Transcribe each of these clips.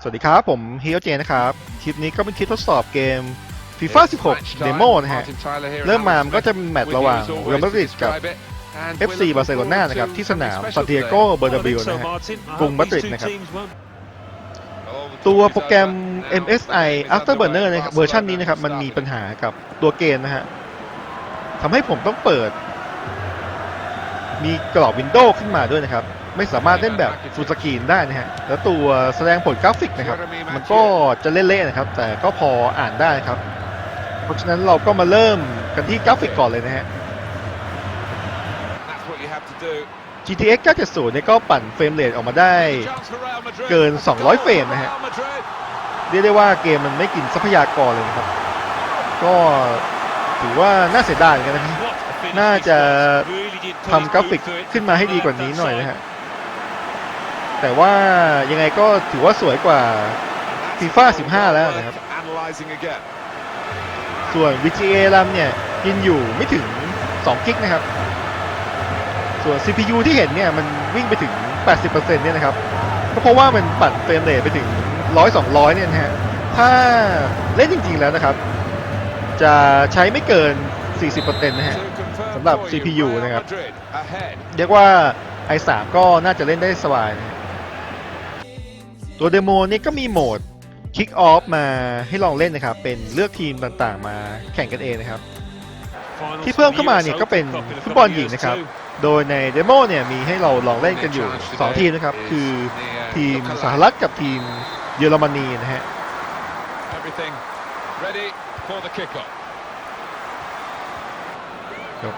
สวัสดีครับ ผมเฮียเจนะครับ คลิปนี้ก็เป็นคลิปทดสอบเกม FIFA 16 Demo นะฮะ เริ่มมามันก็จะเป็นแมตช์ระหว่าง Real Madrid กับ FC บาร์เซโลนานะครับ ที่สนามซานติเอโกเบอร์นาบิวนะฮะกรุงมาดริดนะครับ ตัวโปรแกรม MSI Afterburner นะครับเวอร์ชันนี้นะครับ มันมีปัญหากับตัวเกมนะฮะทำให้ผมต้องเปิด มีกรอบวินโดว์ขึ้นมาด้วยนะครับ ไม่สามารถเล่นแบบฟูลสกรีนได้นะฮะแล้วตัวแสดงผลกราฟิกนะครับ มันก็จะเละๆนะครับ แต่ก็พออ่านได้ครับ เพราะฉะนั้นเราก็มาเริ่มกันที่กราฟิกก่อนเลยนะฮะ GTX 970เนี่ยก็ปั่นเฟรมเรทออกมาได้เกิน 200 เฟรมนะฮะ เรียกได้ว่าเกมมันไม่กินทรัพยากรเลยนะครับ ก็ถือว่าน่าเสียดายเหมือนกันนะครับน่าจะทำกราฟิกขึ้นมาให้ดีกว่านี้หน่อยนะฮะ แต่ว่ายังไงก็ถือว่าสวยกว่า FIFA 15 แล้วนะครับ ส่วน VGA RAM เนี่ยกินอยู่ไม่ถึง 2 กิกนะครับ ส่วน CPU ที่เห็นเนี่ยมันวิ่งไปถึง 80%เนี่ยนะครับก็เพราะว่ามันปั่นเฟรมเรทไปถึง 100-200 เนี่ยนะฮะ ถ้าเล่นจริง ๆ แล้วนะครับ จะใช้ไม่เกิน 40%นะฮะสำหรับ CPU นะครับ เรียกว่า i3 ก็น่าจะเล่นได้สบายนะฮะ ตัวเดโมนี่ก็มีโหมด Kick Off มาให้ลองเล่นนะครับ เป็นเลือกทีมต่างๆ มาแข่งกันเองนะครับ ที่เพิ่มเข้ามาเนี่ยก็เป็นฟุตบอลหญิงนะครับ โดยในเดโมเนี่ยมีให้เราลองเล่นกันอยู่ 2 ทีมนะครับ คือทีมสหรัฐกับทีมเยอรมนีนะฮะเดี๋ยว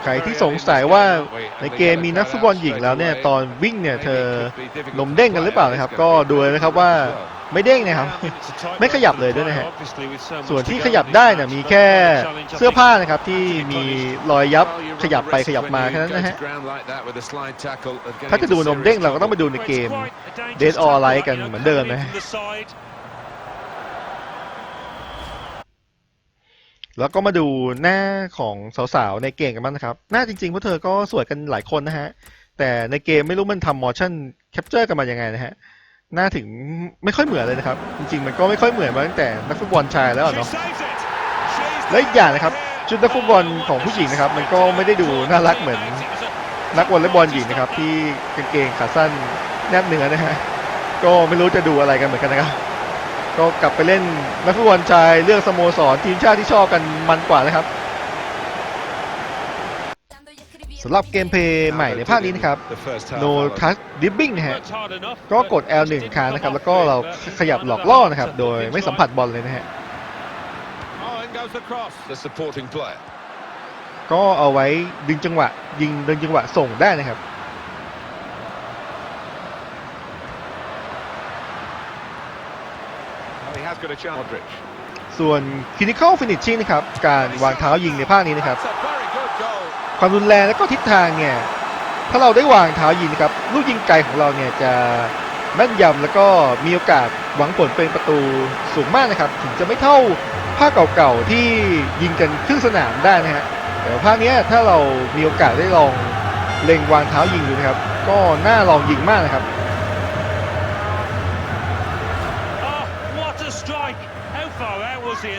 ใครที่สงสัยว่าในเกมมีนักฟุตบอลหญิงแล้วเนี่ยตอนวิ่งเนี่ยเธอลมเด้งกันหรือเปล่านะครับ ก็ดูเลยนะครับว่าไม่เด้งนะครับ ไม่ขยับเลยด้วยนะฮะส่วนที่ขยับได้เนี่ยมีแค่เสื้อผ้านะครับที่มีรอยยับขยับไปขยับมาแค่นั้นนะฮะถ้าจะดูนมเด้งเราก็ต้องไปดูในเกม Dead or Alive กันเหมือนเดิมนะ แล้วก็มาดูหน้าของสาวๆในเกมกันบ้างนะครับ หน้าจริงๆพวกเธอก็สวยกันหลายคนนะฮะ แต่ในเกมไม่รู้มันทำ motion capture กันมายังไงนะฮะ หน้าถึงไม่ค่อยเหมือนเลยนะครับ จริงๆ มันก็ไม่ค่อยเหมือนมาตั้งแต่นักฟุตบอลชายแล้วอะเนาะ และอีกอย่างนะครับ ชุดนักฟุตบอลของผู้หญิงนะครับ มันก็ไม่ได้ดูน่ารักเหมือนนักวอลเลย์บอลหญิงนะครับ ที่กางเกงขาสั้นแนบเนื้อนะฮะ ก็ไม่รู้จะดูอะไรกันเหมือนกันนะครับ ก็กลับไปเล่นนักฟุตบอลชายเลือกสโมสรทีมชาติที่ชอบกันมันกว่านะครับสำหรับเกมเพลย์ใหม่ในภาคนี้นะครับ No Touch Dribbling นะฮะ ก็กด L1 ค้างนะครับ แล้วก็เราขยับหลอกล่อนะครับ โดยไม่สัมผัสบอลเลยนะฮะ ก็เอาไว้ดึงจังหวะ ยิงดึงจังหวะส่งได้นะครับ ส่วน Clinical Finishing นะครับ การวางเท้ายิงในภาคนี้นะครับ ความรุนแรงและก็ทิศทางเนี่ย ถ้าเราได้วางเท้ายิงนะครับ ลูกยิงไกลของเราเนี่ยจะแม่นยำแล้วก็มีโอกาสหวังผลเป็นประตูสูงมากนะครับ ถึงจะไม่เท่าภาคเก่าๆที่ยิงกันครึ่งสนามได้นะฮะแต่ว่าภาคเนี้ยถ้าเรามีโอกาสได้ลองเล็งวางเท้ายิงดูนะครับ ก็น่าลองยิงมากนะครับ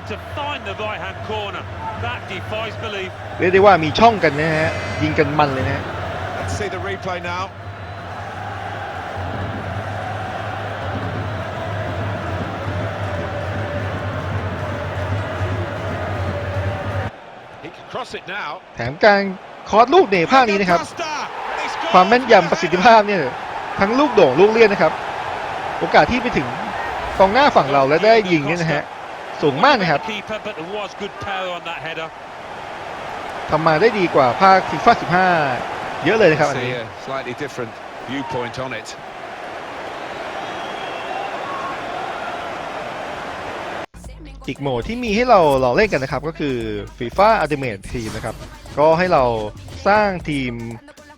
to find the right hand corner, that defies belief. เรียกได้ว่ามีช่องกันนะฮะยิงกันมันเลยนะฮะ Let's see the replay now. He can cross it now. แถมการคอร์สลูกในภาคนี้นะครับ Costa, and he scores. ความแม่นยำประสิทธิภาพเนี่ยทั้งลูกโด่งลูกเลี้ยนนะครับ โอกาสที่ไปถึงกองหน้าฝั่งเราและได้ยิงเนี่ยนะฮะ สูงมากนะครับ Keeper, but there was good power on that header. ทำมาได้ดีกว่าภาคฟีฟ่า15 เยอะเลยนะครับอัน See นี้ a slightly different viewpoint on it. อีกโหมดที่มีให้เราลองเล่นกันนะครับก็คือ FIFA Ultimate Team นะครับ ก็ให้เราสร้างทีม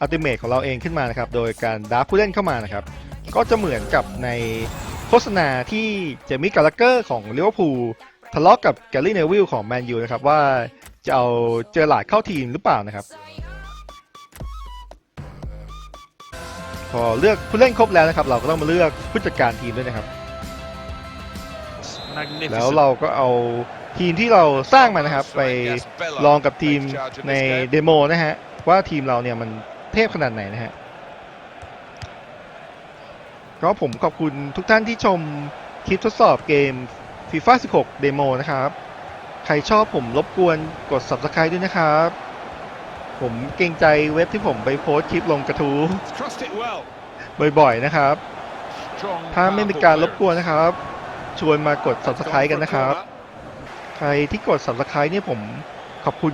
Ultimate ของเราเองขึ้นมานะครับ โดยการดับผู้เล่นเข้ามานะครับ ก็จะเหมือนกับใน โฆษณาที่เจมี่กาลเกอร์ของลิเวอร์พูลทะเลาะกับแกลลี่เนวิลของแมนยูนะครับว่าจะเอาเจอหลาดเข้าทีมหรือเปล่านะครับ พอเลือกผู้เล่นครบแล้วนะครับ เราก็ต้องมาเลือกผู้จัดการทีมด้วยนะครับ Magnificent. แล้วเราก็เอาทีมที่เราสร้างมานะครับ ไปลองกับทีมในเดโมนะฮะว่าทีมเราเนี่ยมันเทพขนาดไหนนะฮะ ก็ผมขอบคุณทุกท่านที่ชมคลิปทดสอบเกม FIFA 16 Demo นะครับ ใครชอบผมรบกวนกด Subscribe ด้วยนะครับ ผมเกรงใจเว็บที่ผมไปโพสต์คลิปลงกระทู้ Crossed it well. บ่อยๆนะครับ Strong, ถ้าไม่มี powerful การรบ clearance. กวนนะครับ ชวนมากด Gone Subscribe กัน for a นะครับ corner. ใครที่กด Subscribe เนี่ยผมขอบคุณ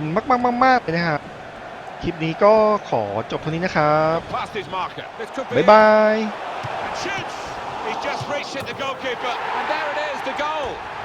มากๆๆๆเลยนะครับคลิปนี้ก็ขอจบเท่านี้นะครับ Past his marker. This could be บ๊าย it. บาย And shoots. He's just reached it, the goalkeeper. And there it is, the goal.